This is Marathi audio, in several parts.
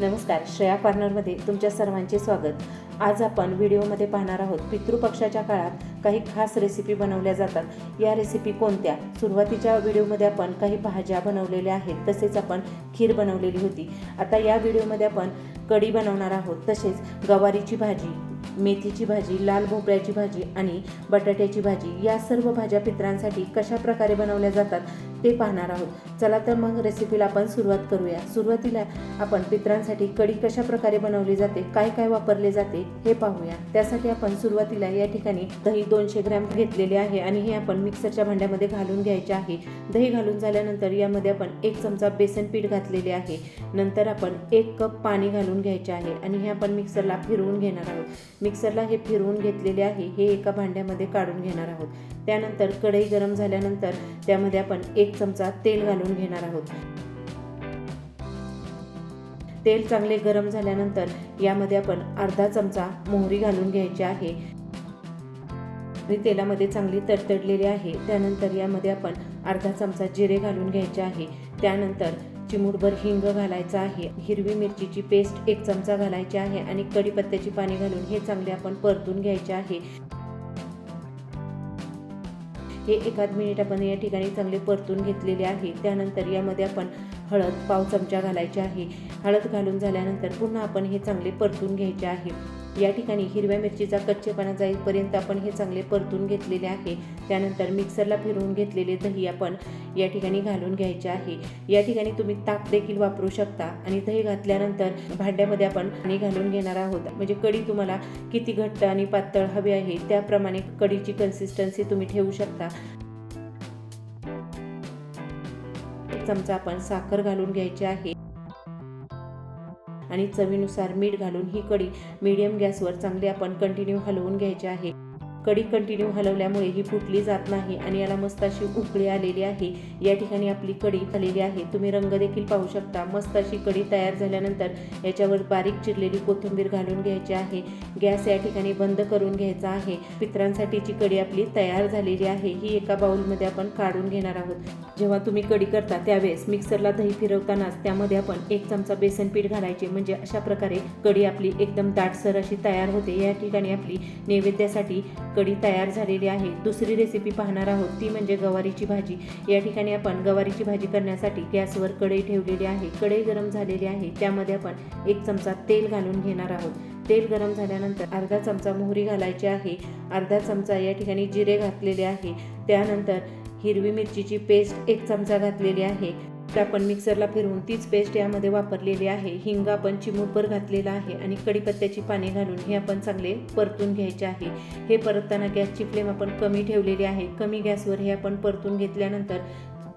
नमस्कार श्रेया कॉर्नरमध्ये तुमच्या सर्वांचे स्वागत. आज आपण व्हिडिओमध्ये पाहणार आहोत पितृपक्षाच्या काळात काही खास रेसिपी बनवल्या जातात. या रेसिपी कोणत्या? सुरुवातीच्या व्हिडिओमध्ये आपण काही भाज्या बनवलेल्या आहेत तसेच आपण खीर बनवलेली होती. आता या व्हिडिओमध्ये आपण कढी बनवणार आहोत तसेच गवारीची भाजी मेथीची भाजी लाल भोपळ्याची भाजी आणि बटाट्याची भाजी या सर्व भाज्या पित्रांसाठी कशा प्रकारे बनवल्या जातात ते पाहणार आहोत. चला तर मग रेसिपीला आपण सुरुवात करूया. सुरुवातीला आपण पित्रांसाठी कढी कशा प्रकारे बनवली जाते काय काय वापरले जाते हे पाहूया. त्यासाठी आपण सुरुवातीला या ठिकाणी दही दोनशे ग्रॅम घेतलेले आहे आणि हे आपण मिक्सरच्या भांड्यामध्ये घालून घ्यायचे आहे. दही घालून झाल्यानंतर यामध्ये आपण एक चमचा बेसन पीठ घातलेले आहे. नंतर आपण एक कप पाणी घालून घ्यायचे आहे आणि हे आपण मिक्सरला फिरवून घेणार आहोत. मिक्सरला हे फिरवून घेतलेले आहे हे एका भांड्यामध्ये काढून घेणार आहोत. त्यानंतर कढई गरम झाल्यानंतर त्यामध्ये आपण एक चमचा तेल घालून घेणार आहोत. तेल चांगले गरम झाल्यानंतर यामध्ये आपण अर्धा चमचा मोहरी घालून घ्यायची आहे. आणि तेलामध्ये चांगली तडतडलेली आहे. त्यानंतर यामध्ये आपण अर्धा चमचा जिरे घालून घ्यायचे आहे. त्यानंतर चिमूटभर हिंग घालायचं आहे. हिरवी मिरचीची पेस्ट एक चमचा घालायची आहे आणि कढीपत्त्याची पाणी घालून हे चांगले आपण परतून घ्यायचे आहे. हे एकाद मिनिट आपण या ठिकाणी चांगले परतून घेतलेले आहे. त्यानंतर यामध्ये आपण हळद पाव चमचा घालायची आहे. हळद घालून झाल्यानंतर पुन्हा आपण हे चांगले परतून घ्यायचे आहे. या ठिकाणी हिरव्या मिरचीचा कच्चेपणा जाईपर्यंत आपण हे चांगले परतून घेतलेले आहे. त्यानंतर मिक्सरला फिरवून घेतलेले दही आपण या ठिकाणी घालून घ्यायचे आहे. या ठिकाणी तुम्ही ताक देखील वापरू शकता आणि दही घातल्यानंतर भांड्यामध्ये आपण पाणी घालून घेणार आहोत. म्हणजे कढी तुम्हाला किती घट्ट आणि पातळ हवी आहे त्याप्रमाणे कढीची कन्सिस्टन्सी तुम्ही ठेवू शकता. एक चमचा आपण साखर घालून घ्यायची आहे. आणि चवीनुसार मीठ घालून ही कढी मीडियम गॅसवर चांगली आपण कंटिन्यू हलवून घ्यायची आहे. कढी कंटिन्यू हलवल्यामुळे ही फुटली जात नाही आणि याला मस्त अशी उकळी आलेली आहे. या ठिकाणी आपली कढी आलेली आहे. तुम्ही रंग देखील पाहू शकता. मस्त अशी कढी तयार झाल्यानंतर याच्यावर बारीक चिरलेली कोथिंबीर घालून घ्यायची आहे. गॅस या ठिकाणी बंद करून घ्यायचा आहे. पित्रांसाठीची कढी आपली तयार झालेली आहे. ही एका बाउलमध्ये आपण काढून घेणार आहोत. जेव्हा तुम्ही कढी करता त्यावेळेस मिक्सरला दही फिरवतानाच त्यामध्ये आपण एक चमचा बेसन पीठ घालायचे. म्हणजे अशा प्रकारे कढी आपली एकदम दाटसर अशी तयार होते. या ठिकाणी आपली नैवेद्यासाठी कढी तयार झालेली आहे. दुसरी रेसिपी पाहणार आहोत. ती म्हणजे गवारीची भाजी. या ठिकाणी आपण गवारीची भाजी करण्यासाठी गॅसवर कढई ठेवलेली आहे. कढई गरम झालेली आहे. त्यामध्ये आपण एक चमचा तेल घालून घेणार आहोत. तेल गरम झाल्यानंतर अर्धा चमचा मोहरी घालायची आहे. अर्धा चमचा या ठिकाणी जिरे घातलेले आहे. त्यानंतर हिरवी मिरचीची पेस्ट एक चमचा घातलेली आहे. आपण मिक्सरला फिरवून तीच पेस्ट यामध्ये वापरलेली आहे. हिंग आपण चिमूटभर घातलेला आहे आणि कढीपत्त्याची पाने घालून हे आपण चांगले परतून घ्यायचे आहे. हे परतताना गॅसची फ्लेम आपण कमी ठेवलेली आहे. कमी गॅसवर हे आपण परतून घेतल्यानंतर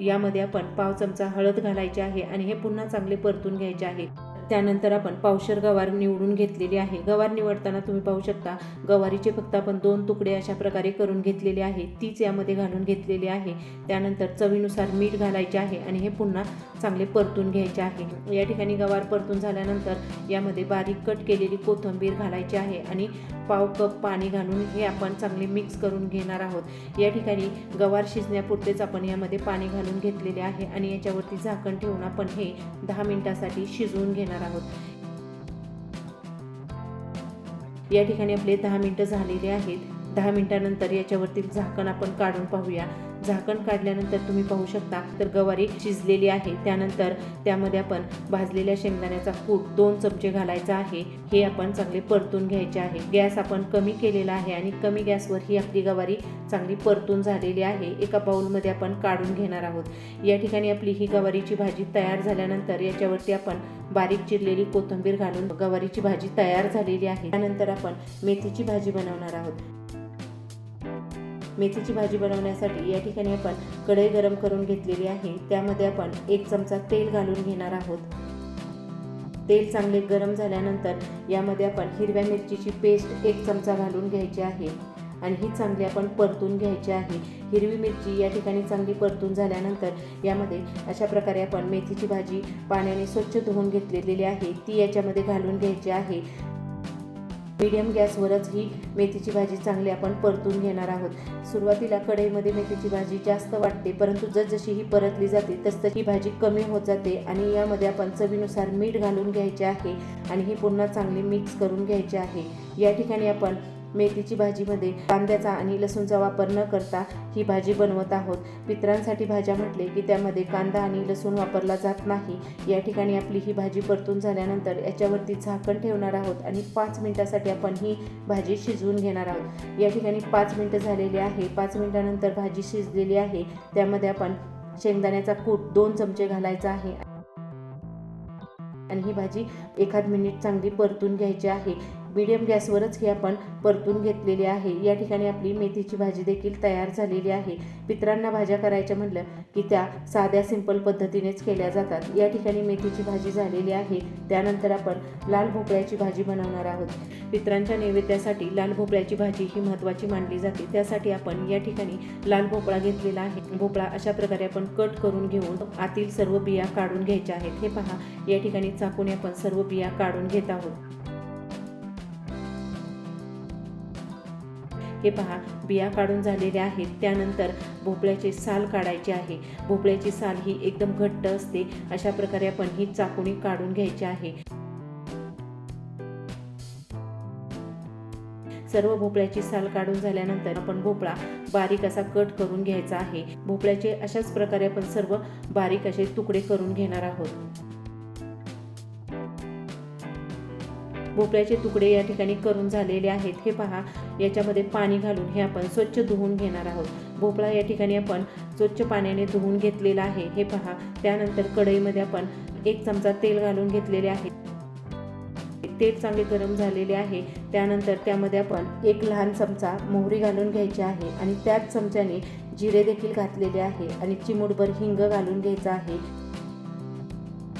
यामध्ये आपण पाव चमचा हळद घालायची आहे आणि हे पुन्हा चांगले परतून घ्यायचे आहे. त्यानंतर आपण पावशर गवार निवडून घेतलेली आहे. गवार निवडताना तुम्ही पाहू शकता गवारीचे फक्त आपण दोन तुकडे अशा प्रकारे करून घेतलेले आहे. तीच यामध्ये घालून घेतलेली आहे. त्यानंतर चवीनुसार मीठ घालायचे आहे आणि हे पुन्हा चांगले परतून घ्यायचे आहे. या ठिकाणी गवार परतून झाल्यानंतर यामध्ये बारीक कट केलेली कोथिंबीर घालायची आहे आणि पाव कप पाणी घालून हे आपण चांगले मिक्स करून घेणार आहोत. या ठिकाणी गवार शिजण्यापुरतेच आपण यामध्ये पाणी घालून घेतलेले आहे आणि याच्यावरती झाकण ठेवून आपण हे दहा मिनिटासाठी शिजवून घेणार आहोत. या ठिकाणी आपले दहा मिनटं झालेले आहेत. दहा मिनिटानंतर याच्यावरती झाकण आपण काढून पाहूया. झाकण काढल्यानंतर तुम्ही पाहू शकता तर गवारी शिजलेली आहे. त्यानंतर त्यामध्ये आपण भाजलेल्या शेंगदाण्याचा कूट दोन चमचे घालायचा आहे. हे आपण चांगले परतून घ्यायचे आहे. गॅस आपण कमी केलेला आहे आणि कमी गॅसवर ही आपली गवारी चांगली परतून झालेली आहे. एका बाऊलमध्ये आपण काढून घेणार आहोत. या ठिकाणी आपली ही गवारीची भाजी तयार झाल्यानंतर याच्यावरती आपण बारीक चिरलेली कोथिंबीर घालून गवारीची भाजी तयार झालेली आहे. त्यानंतर आपण मेथीची भाजी बनवणार आहोत. मेथीची भाजी बनवण्यासाठी या ठिकाणी आपण कढई गरम करून घेतलेली आहे. त्यामध्ये आपण एक चमचा तेल घालून घेणार आहोत. तेल चांगले गरम झाल्यानंतर यामध्ये आपण हिरव्या मिरचीची पेस्ट एक चमचा घालून घ्यायची आहे आणि ही चांगली आपण परतून घ्यायची आहे. हिरवी मिरची या ठिकाणी चांगली परतून झाल्यानंतर यामध्ये अशा प्रकारे आपण मेथीची भाजी पाण्याने स्वच्छ धुवून घेतलेली आहे. ती याच्यामध्ये घालून घ्यायची आहे. मीडियम गॅसवरच ही मेथीची भाजी चांगली आपण परतून घेणार आहोत. सुरुवातीला कढईमध्ये मेथीची भाजी जास्त वाटते परंतु जसजशी ही परतली जाते तसतशी ही भाजी कमी होत जाते आणि यामध्ये आपण चवीनुसार मीठ घालून घ्यायचे आहे आणि ही पुन्हा चांगली मिक्स करून घ्यायची आहे. या ठिकाणी आपण मेथीची भाजीमध्ये कांद्याचा आणि लसूणचा वापर न करता ही भाजी बनवत आहोत. पित्रांसाठी भाज्या म्हटले की त्यामध्ये कांदा आणि लसूण वापरला जात नाही. या ठिकाणी आपली ही भाजी परतून झाल्यानंतर याच्यावरती झाकण ठेवणार आहोत आणि पाच मिनिटासाठी आपण ही भाजी शिजवून घेणार आहोत. या ठिकाणी पाच मिनटं झालेली आहे. पाच मिनिटानंतर भाजी शिजलेली आहे. त्यामध्ये आपण शेंगदाण्याचा कूट दोन चमचे घालायचा आहे. आणि ही भाजी एखाद मिनिट चांगली परतून घ्यायची आहे. मीडियम गॅसवरच ही आपण परतून घेतलेली आहे. या ठिकाणी आपली मेथीची भाजी देखील तयार झालेली आहे. पित्रांना भाज्या करायच्या म्हटलं की त्या साध्या सिंपल पद्धतीनेच केल्या जातात. या ठिकाणी मेथीची भाजी झालेली आहे. त्यानंतर आपण लाल भोपळ्याची भाजी बनवणार आहोत. पित्रांच्या नैवेद्यासाठी लाल भोपळ्याची भाजी ही महत्त्वाची मानली जाते. त्यासाठी आपण या ठिकाणी लाल भोपळा घेतलेला आहे. भोपळा अशा प्रकारे आपण कट करून घेऊन आतील सर्व बिया काढून घ्यायच्या आहेत. हे पहा या ठिकाणी चाकूने आपण सर्व बिया काढून घेत आहोत. हे पहा बिया काढून झालेल्या आहेत. त्यानंतर भोपळ्याचे साल काढायचे आहे. भोपळ्याची साल ही एकदम घट्ट असते. अशा प्रकारे आपण ही चाकुणी काढून घ्यायची आहे. सर्व भोपळ्याची साल काढून झाल्यानंतर आपण भोपळा बारीक असा कट करून घ्यायचा आहे. भोपळ्याचे अशाच प्रकारे आपण सर्व बारीक असे तुकडे करून घेणार आहोत. भोपळ्याचे तुकडे या ठिकाणी करून झालेले आहेत. हे पहा याच्यामध्ये पाणी घालून हे आपण स्वच्छ धुवून घेणार आहोत. भोपळा या ठिकाणी आपण स्वच्छ पाण्याने धुवून घेतलेला आहे. हे पहा त्यानंतर कढईमध्ये आपण एक चमचा तेल घालून घेतलेले आहे. तेल चांगले गरम झालेले आहे. त्यानंतर त्यामध्ये आपण एक लहान चमचा मोहरी घालून घ्यायची आहे आणि त्याच चमच्याने जिरे देखील घातलेले आहे आणि चिमूटभर हिंग घालून घ्यायचं आहे.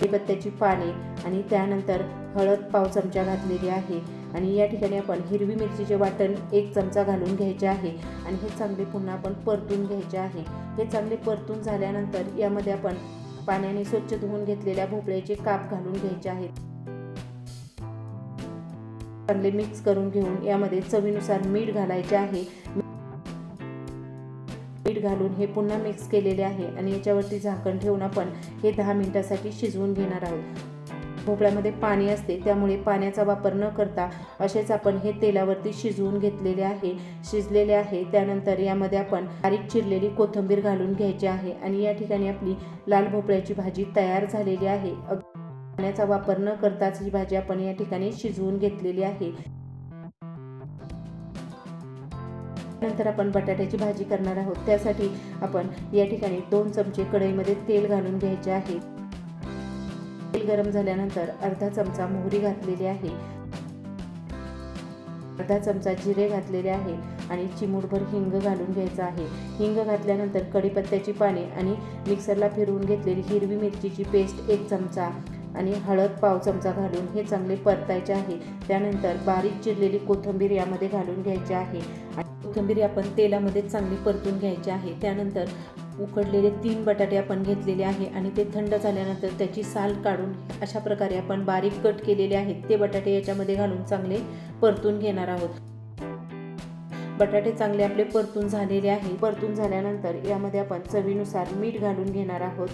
कढीपत्त्याची पाने आणि त्यानंतर हळद पाव चमचा घातलेली आहे. आणि या ठिकाणी आपण हिरवी मिरचीचे वाटण एक चमचा घालून घ्यायचे आहे. आणि हे चांगले पुन्हा आपण परतून घ्यायचे आहे. हे चांगले परतून झाल्यानंतर यामध्ये आपण पाण्याने स्वच्छ धुवून घेतलेल्या भोपळ्याचे काप घालून घ्यायचे आहेत. चांगले मिक्स करून घेऊन यामध्ये चवीनुसार मीठ घालायचे आहे. मीठ घालून हे पुन्हा मिक्स केलेले आहे. आणि याच्यावरती झाकण ठेवून आपण हे दहा मिनिटासाठी शिजवून घेणार आहोत. भोपळ्यामध्ये पाणी असते त्यामुळे पाण्याचा वापर न करता असेच आपण हे तेलावरती शिजवून घेतलेले आहे. शिजलेले आहे त्यानंतर यामध्ये आपण बारीक चिरलेली कोथिंबीर घालून घ्यायची आहे आणि या ठिकाणी आपली लाल भोपळ्याची भाजी तयार झालेली आहे. पाण्याचा वापर न करताच ही भाजी आपण या ठिकाणी शिजवून घेतलेली आहे. नंतर आपण बटाट्याची भाजी करणार आहोत. त्यासाठी आपण या ठिकाणी दोन चमचे कढईमध्ये तेल घालून घ्यायचे आहे. तेल गरम झाल्यानंतर अर्धा चमचा मोहरी घातलेली आहे. अर्धा चमचा जिरे घातलेले आहे आणि चिमूटभर हिंग घालून घ्यायचा आहे. हिंग घातल्यानंतर कढीपत्त्याची पाने आणि मिक्सरला फिरवून घेतलेली हिरवी मिरचीची पेस्ट एक चमचा आणि हळद पाव चमचा घालून हे चांगले परतायचे आहे. त्यानंतर बारीक चिरलेली कोथिंबीर यामध्ये घालून घ्यायची आहे. आणि कोथिंबीर आपण तेलामध्ये चांगली परतून घ्यायची आहे. त्यानंतर उकडलेले तीन बटाटे आपण घेतलेले आहे आणि ते थंड झाल्यानंतर त्याची साल काढून अशा प्रकारे आपण बारीक कट केलेले आहेत. ते बटाटे याच्यामध्ये घालून चांगले परतून घेणार आहोत. बटाटे चांगले आपले परतून झालेले आहे परतून झाल्यानंतर यामध्ये आपण चवीनुसार मीठ घालून घेणार आहोत.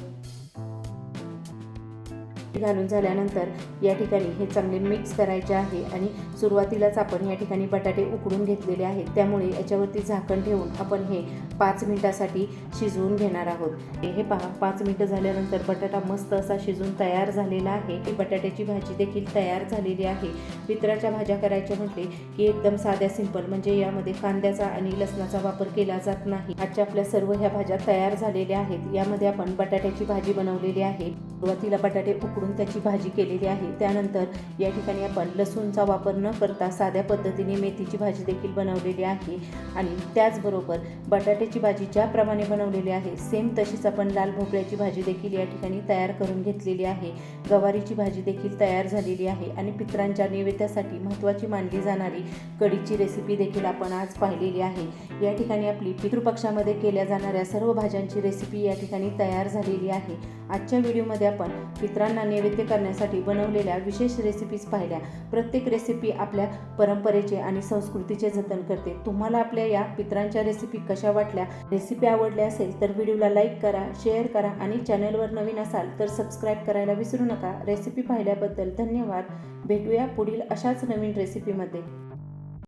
घालून झाल्यानंतर या ठिकाणी हे चांगले मिक्स करायचे आहे आणि सुरुवातीलाच आपण या ठिकाणी बटाटे उकडून घेतलेले आहेत. त्यामुळे याच्यावरती झाकण ठेवून आपण हे पाच मिनिटासाठी शिजवून घेणार आहोत. हे पहा पाच मिनटं झाल्यानंतर बटाटा मस्त असा शिजून तयार झालेला आहे. बटाट्याची भाजी देखील तयार झालेली आहे. मित्राच्या भाज्या करायच्या म्हटले की एकदम साध्या सिंपल म्हणजे यामध्ये कांद्याचा आणि लसणाचा वापर केला जात नाही. आजच्या आपल्या सर्व ह्या भाज्या तयार झालेल्या आहेत. यामध्ये आपण बटाट्याची भाजी बनवलेली आहे. सुरुवातीला बटाटे उकडून त्याची भाजी केलेली आहे. त्यानंतर या ठिकाणी आपण लसूणचा वापर न करता साध्या पद्धतीने मेथीची भाजी देखील बनवलेली आहे. आणि त्याचबरोबर बटाट्याची भाजी ज्याप्रमाणे बनवलेली आहे सेम तशीच आपण लाल भोपळ्याची भाजी देखील या ठिकाणी तयार करून घेतलेली आहे. गवारीची भाजी देखील तयार झालेली आहे आणि पित्रांच्या नैवेद्यासाठी महत्त्वाची मानली जाणारी कढीची रेसिपी देखील आपण आज पाहिलेली आहे. या ठिकाणी आपली पितृपक्षामध्ये केल्या जाणाऱ्या सर्व भाज्यांची रेसिपी या ठिकाणी तयार झालेली आहे. आजच्या व्हिडिओमध्ये आपण पित्रांना नैवेद्य करण्यासाठी बनवलेल्या विशेष रेसिपीज पाहिल्या. प्रत्येक रेसिपी आपल्या परंपरेचे आणि संस्कृतीचे जतन करते. तुम्हाला आपल्या या पित्रांच्या रेसिपी कशा वाटल्या रेसिपी आवडल्या असेल तर व्हिडिओला लाईक करा शेअर करा आणि चॅनलवर नवीन असाल तर सबस्क्राईब करायला विसरू नका. रेसिपी पाहिल्याबद्दल धन्यवाद. भेटूया पुढील अशाच नवीन रेसिपीमध्ये